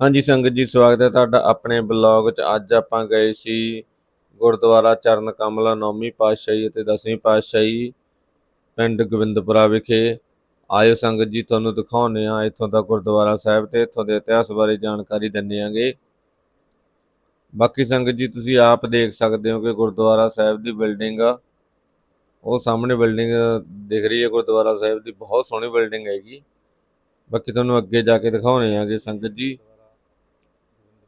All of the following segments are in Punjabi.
ਹਾਂਜੀ ਸੰਗਤ ਜੀ, ਸਵਾਗਤ ਹੈ ਤੁਹਾਡਾ ਆਪਣੇ ਬਲੌਗ 'ਚ ਅੱਜ ਆਪਾਂ ਗਏ ਸੀ ਗੁਰਦੁਆਰਾ ਚਰਨ ਕਮਲਾ, ਨੌਵੀਂ ਪਾਤਸ਼ਾਹੀ ਅਤੇ ਦਸਵੀਂ ਪਾਤਸ਼ਾਹੀ ਪਿੰਡ ਗੋਬਿੰਦਪੁਰਾ ਵਿਖੇ। ਆਇਓ ਸੰਗਤ ਜੀ, ਤੁਹਾਨੂੰ ਦਿਖਾਉਂਦੇ ਆ ਇੱਥੋਂ ਦਾ ਗੁਰਦੁਆਰਾ ਸਾਹਿਬ ਤੇ ਇੱਥੋਂ ਦੇ ਇਤਿਹਾਸ ਬਾਰੇ ਜਾਣਕਾਰੀ ਦਿੰਦੇ ਆਂਗੇ ਬਾਕੀ ਸੰਗਤ ਜੀ, ਤੁਸੀਂ ਆਪ ਦੇਖ ਸਕਦੇ ਹੋ ਕਿ ਗੁਰਦੁਆਰਾ ਸਾਹਿਬ ਦੀ ਬਿਲਡਿੰਗ ਆ ਉਹ ਸਾਹਮਣੇ ਬਿਲਡਿੰਗ ਦਿਖ ਰਹੀ ਹੈ। ਗੁਰਦੁਆਰਾ ਸਾਹਿਬ ਦੀ ਬਹੁਤ ਸੋਹਣੀ ਬਿਲਡਿੰਗ ਹੈਗੀ। ਬਾਕੀ ਤੁਹਾਨੂੰ ਅੱਗੇ ਜਾ ਕੇ ਦਿਖਾਉਣੇ ਆਂਗੇ ਸੰਗਤ ਜੀ।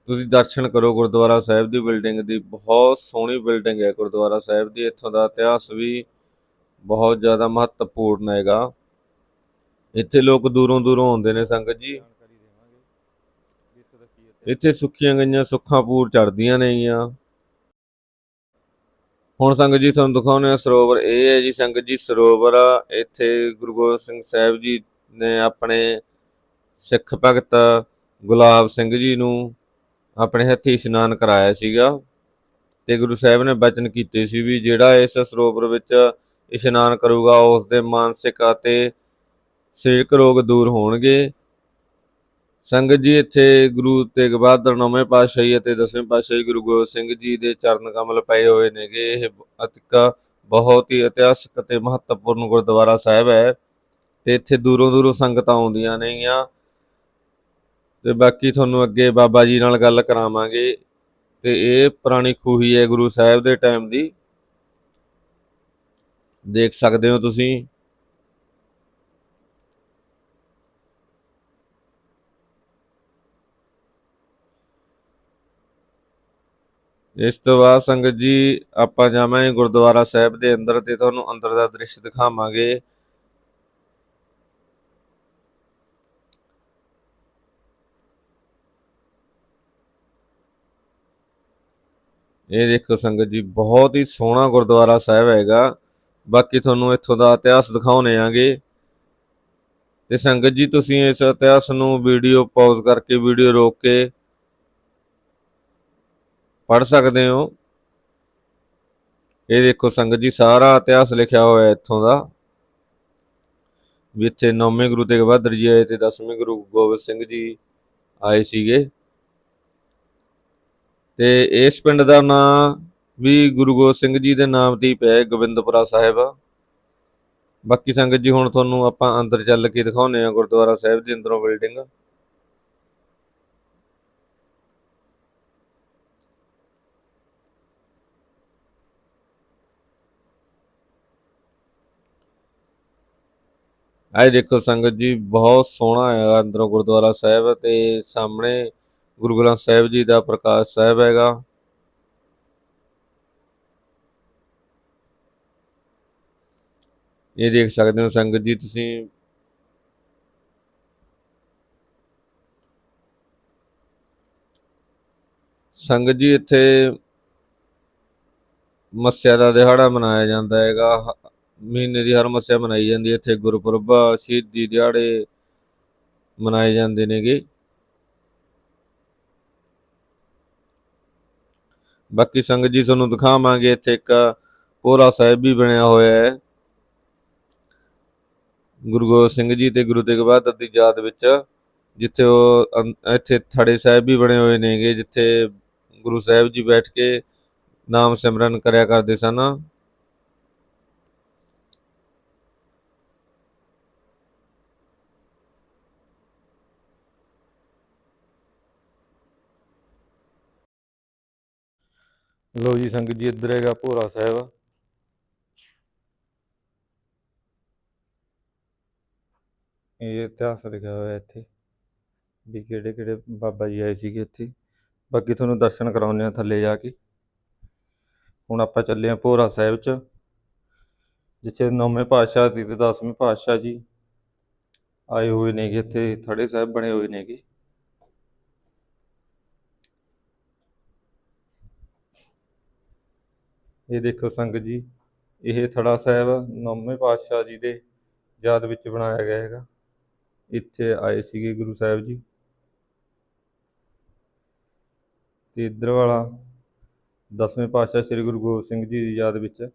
ਤੁਸੀਂ ਦਰਸ਼ਨ ਕਰੋ ਗੁਰਦੁਆਰਾ ਸਾਹਿਬ ਦੀ ਬਿਲਡਿੰਗ ਦੀ, ਬਹੁਤ ਸੋਹਣੀ ਬਿਲਡਿੰਗ ਹੈ ਗੁਰਦੁਆਰਾ ਸਾਹਿਬ ਦੀ। ਇੱਥੋਂ ਦਾ ਇਤਿਹਾਸ ਵੀ ਬਹੁਤ ਜ਼ਿਆਦਾ ਮਹੱਤਵਪੂਰਨ ਹੈਗਾ। ਇੱਥੇ ਲੋਕ ਦੂਰੋਂ ਦੂਰੋਂ ਆਉਂਦੇ ਨੇ ਸੰਗਤ ਜੀ। ਇੱਥੇ ਸੁੱਖੀਆਂ ਗਈਆਂ ਸੁੱਖਾਂ ਪੂਰ ਚੜਦੀਆਂ ਨੇਗੀਆਂ ਹੁਣ ਸੰਗਤ ਜੀ ਤੁਹਾਨੂੰ ਦਿਖਾਉਂਦੇ ਆ ਸਰੋਵਰ। ਇਹ ਹੈ ਜੀ ਸੰਗਤ ਜੀ ਸਰੋਵਰ। ਆ। ਇੱਥੇ ਗੁਰੂ ਗੋਬਿੰਦ ਸਿੰਘ ਸਾਹਿਬ ਜੀ ਨੇ ਆਪਣੇ ਸਿੱਖ ਭਗਤ ਗੁਲਾਬ ਸਿੰਘ ਜੀ ਨੂੰ ਆਪਣੇ ਹੱਥੀਂ ਇਸ਼ਨਾਨ ਕਰਾਇਆ ਸੀਗਾ ਤੇ ਗੁਰੂ ਸਾਹਿਬ ਨੇ ਬਚਨ ਕੀਤੇ ਸੀ ਵੀ ਜਿਹੜਾ ਇਸ ਸਰੋਵਰ ਵਿੱਚ ਇਸ਼ਨਾਨ ਕਰੂਗਾ, ਉਸ ਦੇ ਮਾਨਸਿਕ ਅਤੇ ਸਰੀਰਕ ਰੋਗ ਦੂਰ ਹੋਣਗੇ। ਸੰਗਤ ਜੀ, ਇੱਥੇ ਗੁਰੂ ਤੇਗ ਬਹਾਦਰ ਨੌਵੇਂ ਪਾਤਸ਼ਾਹੀ ਅਤੇ ਦਸਵੇਂ ਪਾਤਸ਼ਾਹੀ ਗੁਰੂ ਗੋਬਿੰਦ ਸਿੰਘ ਜੀ ਦੇ ਚਰਨ ਕਮਲ ਪਏ ਹੋਏ ਨੇਗੇ। ਇਹ ਅਤਿਕ ਬਹੁਤ ਹੀ ਇਤਿਹਾਸਕ ਅਤੇ ਮਹੱਤਵਪੂਰਨ ਗੁਰਦੁਆਰਾ ਸਾਹਿਬ ਹੈ ਤੇ ਇੱਥੇ ਦੂਰੋਂ ਦੂਰੋਂ ਸੰਗਤਾਂ ਆਉਂਦੀਆਂ ਨੇਗੀਆਂ। ਤੇ ਬਾਕੀ ਤੁਹਾਨੂੰ ਅੱਗੇ ਬਾਬਾ ਜੀ ਨਾਲ ਗੱਲ ਕਰਾਵਾਂਗੇ। ਤੇ ਇਹ ਪੁਰਾਣੀ ਖੂਹੀ ਹੈ ਗੁਰੂ ਸਾਹਿਬ ਦੇ ਟਾਈਮ ਦੀ। ਦੇਖ ਸਕਦੇ ਹੋ ਤੁਸੀਂ। ਇਸ ਤੋਂ ਬਾਅਦ ਸੰਗਤ ਜੀ, ਆਪਾਂ ਜਾਵਾਂਗੇ ਗੁਰਦੁਆਰਾ ਸਾਹਿਬ ਦੇ ਅੰਦਰ ਤੇ ਤੁਹਾਨੂੰ ਅੰਦਰ ਦਾ ਦ੍ਰਿਸ਼ ਦਿਖਾਵਾਂਗੇ। ਇਹ ਦੇਖੋ ਸੰਗਤ ਜੀ, ਬਹੁਤ ਹੀ ਸੋਹਣਾ ਗੁਰਦੁਆਰਾ ਸਾਹਿਬ ਹੈਗਾ। ਬਾਕੀ ਤੁਹਾਨੂੰ ਇੱਥੋਂ ਦਾ ਇਤਿਹਾਸ ਦਿਖਾਉਣੇ ਆਂਗੇ। ਤੇ ਸੰਗਤ ਜੀ, ਤੁਸੀਂ ਇਸ ਇਤਿਹਾਸ ਨੂੰ ਵੀਡੀਓ ਪੌਜ਼ ਕਰਕੇ ਵੀਡੀਓ ਰੋਕ ਕੇ ਪੜ੍ਹ ਸਕਦੇ ਹੋ। ਇਹ ਦੇਖੋ ਸੰਗਤ ਜੀ, ਸਾਰਾ ਇਤਿਹਾਸ ਲਿਖਿਆ ਹੋਇਆ ਹੈ ਇੱਥੋਂ ਦਾ। ਵੀ ਇੱਥੇ ਨੌਵੇਂ ਗੁਰੂ ਤੇਗ ਬਹਾਦਰ ਜੀ ਆਏ ਤੇ ਦਸਵੇਂ ਗੁਰੂ ਗੋਬਿੰਦ ਸਿੰਘ ਜੀ ਆਏ ਸੀਗੇ। ਤੇ ਇਸ ਪਿੰਡ ਦਾ ਨਾਂ ਵੀ ਗੁਰੂ ਗੋਬਿੰਦ ਸਿੰਘ ਜੀ ਦੇ ਨਾਮ ਤੇ ਹੀ ਪਿਆ ਹੈ, ਗੋਬਿੰਦਪੁਰਾ ਸਾਹਿਬ। ਬਾਕੀ ਸੰਗਤ ਜੀ, ਹੁਣ ਤੁਹਾਨੂੰ ਆਪਾਂ ਅੰਦਰ ਚੱਲ ਕੇ ਦਿਖਾਉਨੇ ਆ ਗੁਰਦੁਆਰਾ ਸਾਹਿਬ ਦੀ ਅੰਦਰੋਂ ਬਿਲਡਿੰਗ ਆਏ ਦੇਖੋ ਸੰਗਤ ਜੀ, ਬਹੁਤ ਸੋਹਣਾ ਹੈਗਾ ਅੰਦਰੋਂ ਗੁਰਦੁਆਰਾ ਸਾਹਿਬ ਤੇ ਸਾਹਮਣੇ ਗੁਰੂ ਗ੍ਰੰਥ ਸਾਹਿਬ ਜੀ ਦਾ ਪ੍ਰਕਾਸ਼ ਸਾਹਿਬ ਹੈਗਾ। ਇਹ ਦੇਖ ਸਕਦੇ ਹੋ ਸੰਗਤ ਜੀ ਤੁਸੀਂ। ਸੰਗਤ ਜੀ ਇੱਥੇ ਮੱਸਿਆ ਦਾ ਦਿਹਾੜਾ ਮਨਾਇਆ ਜਾਂਦਾ ਹੈਗਾ। ਮਹੀਨੇ ਦੀ ਹਰ ਮੱਸਿਆ ਮਨਾਈ ਜਾਂਦੀ ਹੈ। ਇੱਥੇ ਗੁਰਪੁਰਬ, ਸ਼ਹੀਦੀ ਦਿਹਾੜੇ ਮਨਾਏ ਜਾਂਦੇ ਨੇਗੇ। ਬਾਕੀ ਸੰਗਤ ਜੀ ਤੁਹਾਨੂੰ ਦਿਖਾਵਾਂਗੇ ਇੱਥੇ ਇੱਕ ਪੋਰਾ ਸਾਹਿਬ ਵੀ ਬਣਿਆ ਹੋਇਆ ਹੈ। ਗੁਰੂ ਗੋਬਿੰਦ ਸਿੰਘ ਜੀ ਤੇ ਗੁਰੂ ਤੇਗ ਬਹਾਦਰ ਦੀ ਯਾਦ ਵਿੱਚ, ਜਿੱਥੇ ਉਹ ਇੱਥੇ ਥੜੇ ਸਾਹਿਬ ਵੀ ਬਣੇ ਹੋਏ ਨੇਗੇ, ਜਿੱਥੇ ਗੁਰੂ ਸਾਹਿਬ ਜੀ ਬੈਠ ਕੇ ਨਾਮ ਸਿਮਰਨ ਕਰਿਆ ਕਰਦੇ ਸਨ। ਲੋ ਜੀ ਸੰਗਤ ਜੀ, ਇੱਧਰ ਹੈਗਾ ਭੋਰਾ ਸਾਹਿਬ। ਇਹ ਇਤਿਹਾਸ ਲਿਖਿਆ ਹੋਇਆ ਇੱਥੇ, ਵੀ ਕਿਹੜੇ ਕਿਹੜੇ ਬਾਬਾ ਜੀ ਆਏ ਸੀਗੇ ਇੱਥੇ। ਬਾਕੀ ਤੁਹਾਨੂੰ ਦਰਸ਼ਨ ਕਰਾਉਂਦੇ ਆ ਥੱਲੇ ਜਾ ਕੇ। ਹੁਣ ਆਪਾਂ ਚੱਲੇ ਆ ਭੋਰਾ ਸਾਹਿਬ ਚ, ਜਿੱਥੇ ਨੌਵੇਂ ਪਾਤਸ਼ਾਹ ਦੀ ਤੇ ਦਸਵੇਂ ਪਾਤਸ਼ਾਹ ਜੀ ਆਏ ਹੋਏ ਨੇਗੇ ਇੱਥੇ, ਥੜੇ ਸਾਹਿਬ ਬਣੇ ਹੋਏ ਨੇਗੇ। ਇਹ ਦੇਖੋ ਸੰਗਤ ਜੀ, ਇਹ ਥੜਾ ਸਾਹਿਬ ਨੌਵੇਂ ਪਾਤਸ਼ਾਹ ਜੀ ਦੇ ਯਾਦ ਵਿੱਚ ਬਣਾਇਆ ਗਿਆ ਹੈਗਾ। ਇੱਥੇ ਆਏ ਸੀਗੇ ਗੁਰੂ ਸਾਹਿਬ ਜੀ। ਤੇ ਇੱਧਰ ਵਾਲਾ ਦਸਵੇਂ ਪਾਤਸ਼ਾਹ ਸ੍ਰੀ ਗੁਰੂ ਗੋਬਿੰਦ ਸਿੰਘ ਜੀ ਦੀ ਯਾਦ ਵਿੱਚ।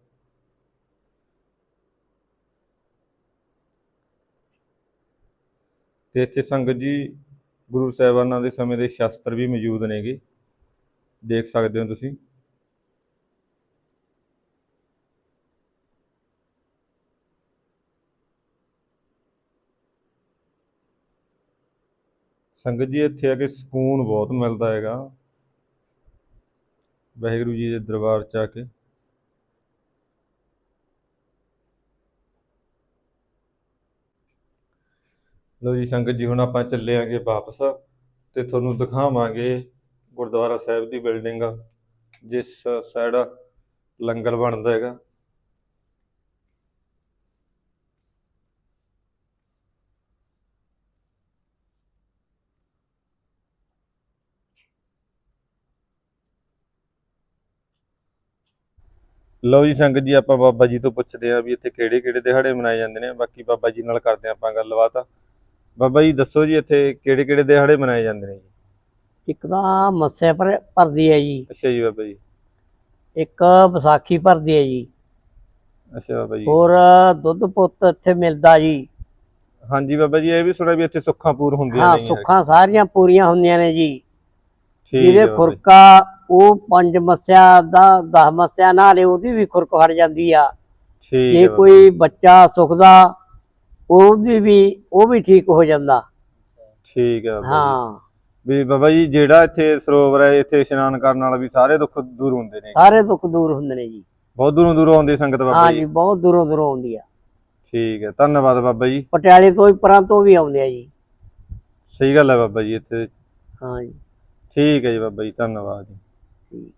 ਤੇ ਇੱਥੇ ਸੰਗਤ ਜੀ, ਗੁਰੂ ਸਾਹਿਬਾਨਾਂ ਦੇ ਸਮੇਂ ਦੇ ਸ਼ਸਤਰ ਵੀ ਮੌਜੂਦ ਨੇਗੇ। ਦੇਖ ਸਕਦੇ ਹੋ ਤੁਸੀਂ। ਸੰਗਤ ਜੀ, ਇੱਥੇ ਆ ਕੇ ਸਕੂਨ ਬਹੁਤ ਮਿਲਦਾ ਹੈਗਾ। ਵਾਹਿਗੁਰੂ ਜੀ ਦੇ ਦਰਬਾਰ ਚ ਆ ਕੇ। ਲੋ ਜੀ, ਸੰਗਤ ਜੀ, ਹੁਣ ਆਪਾਂ ਚੱਲੇ ਆਂਗੇ ਵਾਪਸ ਤੇ ਤੁਹਾਨੂੰ ਦਿਖਾਵਾਂਗੇ ਗੁਰਦੁਆਰਾ ਸਾਹਿਬ ਦੀ ਬਿਲਡਿੰਗ ਜਿਸ ਸਾਈਡ ਲੰਗਰ ਬਣਦਾ ਹੈਗਾ। ਲਓ ਜੀ ਸੰਗਤ ਜੀ ਆਪਾਂ ਬਾਬਾ ਜੀ ਤੋਂ ਪੁੱਛਦੇ ਆਂ ਵੀ ਇੱਥੇ ਕਿਹੜੇ ਕਿਹੜੇ ਦਿਹਾੜੇ ਮਨਾਏ ਜਾਂਦੇ ਨੇ। ਬਾਕੀ ਬਾਬਾ ਜੀ ਨਾਲ ਕਰਦੇ ਆਂ ਆਪਾਂ ਗੱਲਬਾਤ। ਬਾਬਾ ਜੀ ਦੱਸੋ ਜੀ ਇੱਥੇ ਕਿਹੜੇ ਕਿਹੜੇ ਦਿਹਾੜੇ ਮਨਾਏ ਜਾਂਦੇ ਨੇ ਜੀ? ਇੱਕ ਤਾਂ ਮੱਸਿਆ ਪਰ ਭਰਦੀ ਹੈ ਜੀ। ਅੱਛਾ ਜੀ ਬਾਬਾ ਜੀ। ਇੱਕ ਵਿਸਾਖੀ ਭਰਦੀ ਹੈ ਜੀ। ਅੱਛਾ ਬਾਬਾ ਜੀ। ਹੋਰ ਦੁੱਧ ਪੁੱਤ ਇੱਥੇ ਮਿਲਦਾ ਜੀ। ਹਾਂਜੀ ਬਾਬਾ ਜੀ ਇਹ ਵੀ ਸੁਣਿਆ ਵੀ ਇੱਥੇ ਸੁੱਖਾਂ ਪੂਰ ਹੁੰਦੀਆਂ ਹਾਂ ਨੇ ਸੁੱਖਾਂ ਸਾਰੀਆਂ ਪੂਰੀਆਂ ਹੁੰਦੀਆਂ ਨੇ ਜੀ। ਠੀਕ ਹੈ। ਖੁਰਕਾ ਉਹ ਪੰਜ ਮੱਸਿਆ ਦਾ 10 ਮੱਸਿਆ ਨਾਲੇ ਉਹਦੀ ਵੀ ਖੁਰਕ ਹਟ ਜਾਂਦੀ ਆ। ਠੀਕ ਜੇ ਹੈ ਕੋਈ ਬੱਚਾ ਸੁਖਦਾ ਉਹਦੀ ਵੀ ਉਹ ਵੀ ਠੀਕ ਹੋ ਜਾਂਦਾ। ਠੀਕ ਹੈ ਜੀ। ਹਾਂ। ਵੀ ਬਾਬਾ ਜੀ ਜਿਹੜਾ ਇੱਥੇ ਸਰੋਵਰ ਹੈ ਇੱਥੇ ਇਸ਼ਨਾਨ ਕਰਨ ਨਾਲ ਵੀ ਸਾਰੇ ਦੁੱਖ ਦੂਰ ਹੁੰਦੇ ਨੇ। ਸਾਰੇ ਦੁੱਖ ਦੂਰ ਹੁੰਦੇ ਨੇ ਜੀ। ਬਹੁਤ ਦੂਰੋਂ ਦੂਰੋਂ ਆਉਂਦੀ ਸੰਗਤ ਬਾਬਾ ਹਾਂ ਜੀ। ਜੀ ਬਹੁਤ ਦੂਰੋਂ ਦੂਰੋਂ ਆਉਂਦੀ ਆ। ਠੀਕ ਹੈ ਧੰਨਵਾਦ ਬਾਬਾ ਜੀ। ਪਟਿਆਲੇ ਤੋਂ ਵੀ ਪਰਾਂ ਤੋਂ ਵੀ ਆਉਂਦੇ ਆ ਜੀ। ਸਹੀ ਗੱਲ ਹੈ ਬਾਬਾ ਜੀ ਇੱਥੇ। ਹਾਂ ਜੀ। ਠੀਕ ਹੈ ਜੀ ਬਾਬਾ ਜੀ ਧੰਨਵਾਦ ਜੀ। ਠੀਕ।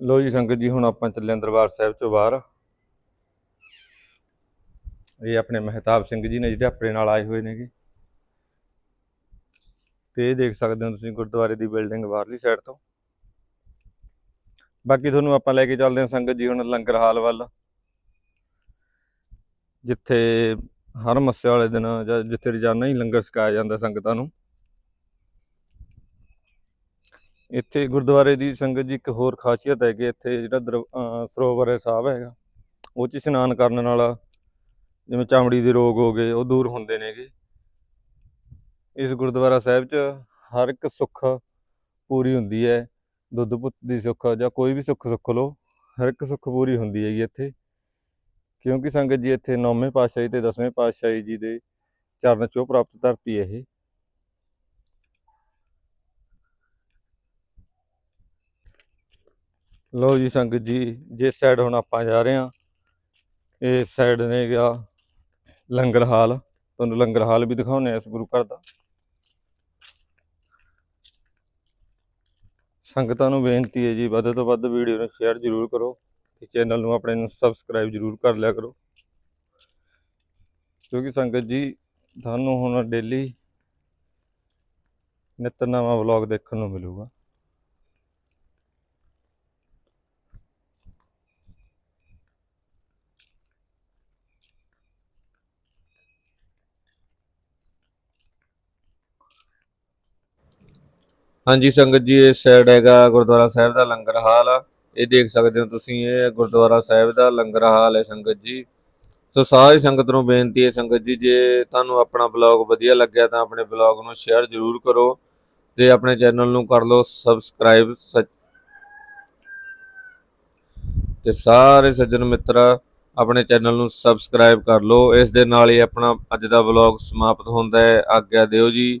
ਲੋ ਜੀ ਸੰਗਤ ਜੀ, ਹੁਣ ਆਪਾਂ ਚੱਲੇ ਦਰਬਾਰ ਸਾਹਿਬ ਚੋਂ ਬਾਹਰ। ਇਹ ਆਪਣੇ ਮਹਿਤਾਬ ਸਿੰਘ ਜੀ ਨੇ ਜਿਹੜੇ ਆਪਣੇ ਨਾਲ ਆਏ ਹੋਏ ਨੇਗੇ। ਤੇ ਇਹ ਦੇਖ ਸਕਦੇ ਹੋ ਤੁਸੀਂ ਗੁਰਦੁਆਰੇ ਦੀ ਬਿਲਡਿੰਗ ਬਾਹਰਲੀ ਸਾਈਡ ਤੋਂ। ਬਾਕੀ ਤੁਹਾਨੂੰ ਆਪਾਂ ਲੈ ਕੇ ਚੱਲਦੇ ਹਾਂ ਸੰਗਤ ਜੀ, ਹੁਣ ਲੰਗਰ ਹਾਲ ਵੱਲ। ਜਿੱਥੇ ਹਰ ਮੱਸਿਆ ਵਾਲੇ ਦਿਨ ਜਾਂ ਜਿੱਥੇ ਰੋਜ਼ਾਨਾ ਹੀ ਲੰਗਰ ਛਕਾਇਆ ਜਾਂਦਾ ਸੰਗਤਾਂ ਨੂੰ। ਇੱਥੇ ਗੁਰਦੁਆਰੇ ਦੀ ਸੰਗਤ ਜੀ ਇੱਕ ਹੋਰ ਖਾਸੀਅਤ ਹੈ ਕਿ ਇੱਥੇ ਜਿਹੜਾ ਦਰ- ਸਰੋਵਰ ਸਾਹਿਬ ਹੈਗਾ। ਉਹ 'ਚ ਇਸ਼ਨਾਨ ਕਰਨ ਨਾਲ ਜਿਵੇਂ ਚਮੜੀ ਦੇ ਰੋਗ ਹੋ ਗਏ, ਉਹ ਦੂਰ ਹੁੰਦੇ ਨੇਗੇ ਇਸ ਗੁਰਦੁਆਰਾ ਸਾਹਿਬ 'ਚ ਹਰ ਇੱਕ ਸੁੱਖ ਪੂਰੀ ਹੁੰਦੀ ਹੈ। ਦੁੱਧ ਪੁੱਤ ਦੀ ਸੁੱਖ ਜਾਂ ਕੋਈ ਵੀ ਸੁੱਖ ਸੁੱਖ ਲਓ, ਹਰ ਇੱਕ ਸੁੱਖ ਪੂਰੀ ਹੁੰਦੀ ਹੈਗੀ ਇੱਥੇ। ਕਿਉਂਕਿ ਸੰਗਤ ਜੀ ਇੱਥੇ ਨੌਵੇਂ ਪਾਤਸ਼ਾਹੀ ਤੇ ਦਸਵੇਂ ਪਾਤਸ਼ਾਹੀ ਜੀ ਦੇ ਚਰਨ ਚੋਂ ਪ੍ਰਾਪਤ ਧਰਤੀ ਹੈ ਇਹ। ਲਓ ਜੀ ਸੰਗਤ ਜੀ ਜਿਸ ਸਾਈਡ ਹੁਣ ਆਪਾਂ ਜਾ ਰਹੇ ਹਾਂ ਇਸ ਸਾਈਡ ਨੇ ਗਿਆ ਲੰਗਰ ਹਾਲ। ਤੁਹਾਨੂੰ ਲੰਗਰ ਹਾਲ ਵੀ ਦਿਖਾਉਨੇ ਆ ਇਸ ਗੁਰੂ ਘਰ ਦਾ। ਸੰਗਤਾਂ ਨੂੰ ਬੇਨਤੀ ਹੈ ਜੀ, ਵੱਧ ਤੋਂ ਵੱਧ ਵੀਡੀਓ ਨੂੰ ਸ਼ੇਅਰ ਜ਼ਰੂਰ ਕਰੋ ਤੇ ਚੈਨਲ ਨੂੰ ਆਪਣੇ ਨੂੰ ਸਬਸਕ੍ਰਾਈਬ ਜ਼ਰੂਰ ਕਰ ਲਿਆ ਕਰੋ। ਕਿਉਂਕਿ ਸੰਗਤ ਜੀ, ਤੁਹਾਨੂੰ ਹੁਣ ਡੇਲੀ ਨਿੱਤ ਨਵਾਂ ਵਲੌਗ ਦੇਖਣ ਨੂੰ ਮਿਲੂਗਾ। ਹਾਂਜੀ, ਸੰਗਤ ਜੀ ਇਸ ਸਾਈਡ ਹੈਗਾ ਗੁਰਦੁਆਰਾ ਸਾਹਿਬ ਦਾ ਲੰਗਰ ਹਾਲ ਆ। ਇਹ ਦੇਖ ਸਕਦੇ ਹੋ ਤੁਸੀਂ, ਇਹ ਗੁਰਦੁਆਰਾ ਸਾਹਿਬ ਦਾ ਲੰਗਰ ਹਾਲ ਹੈ ਸੰਗਤ ਜੀ। ਸੋ ਸਾਰੀ ਸੰਗਤ ਨੂੰ ਬੇਨਤੀ ਹੈ ਸੰਗਤ ਜੀ, ਜੇ ਤੁਹਾਨੂੰ ਆਪਣਾ ਬਲੌਗ ਵਧੀਆ ਲੱਗਿਆ ਤਾਂ ਆਪਣੇ ਬਲੌਗ ਨੂੰ ਸ਼ੇਅਰ ਜ਼ਰੂਰ ਕਰੋ ਤੇ ਆਪਣੇ ਚੈਨਲ ਨੂੰ ਕਰ ਲਓ ਸਬਸਕ੍ਰਾਈਬ ਤੇ ਸਾਰੇ ਸੱਜਣ ਮਿੱਤਰ ਆਪਣੇ ਚੈਨਲ ਨੂੰ ਸਬਸਕ੍ਰਾਈਬ ਕਰ ਲਓ। ਇਸ ਦੇ ਨਾਲ ਹੀ ਆਪਣਾ ਅੱਜ ਦਾ ਬਲੌਗ ਸਮਾਪਤ ਹੁੰਦਾ ਹੈ। ਆਗਿਆ ਦਿਓ ਜੀ।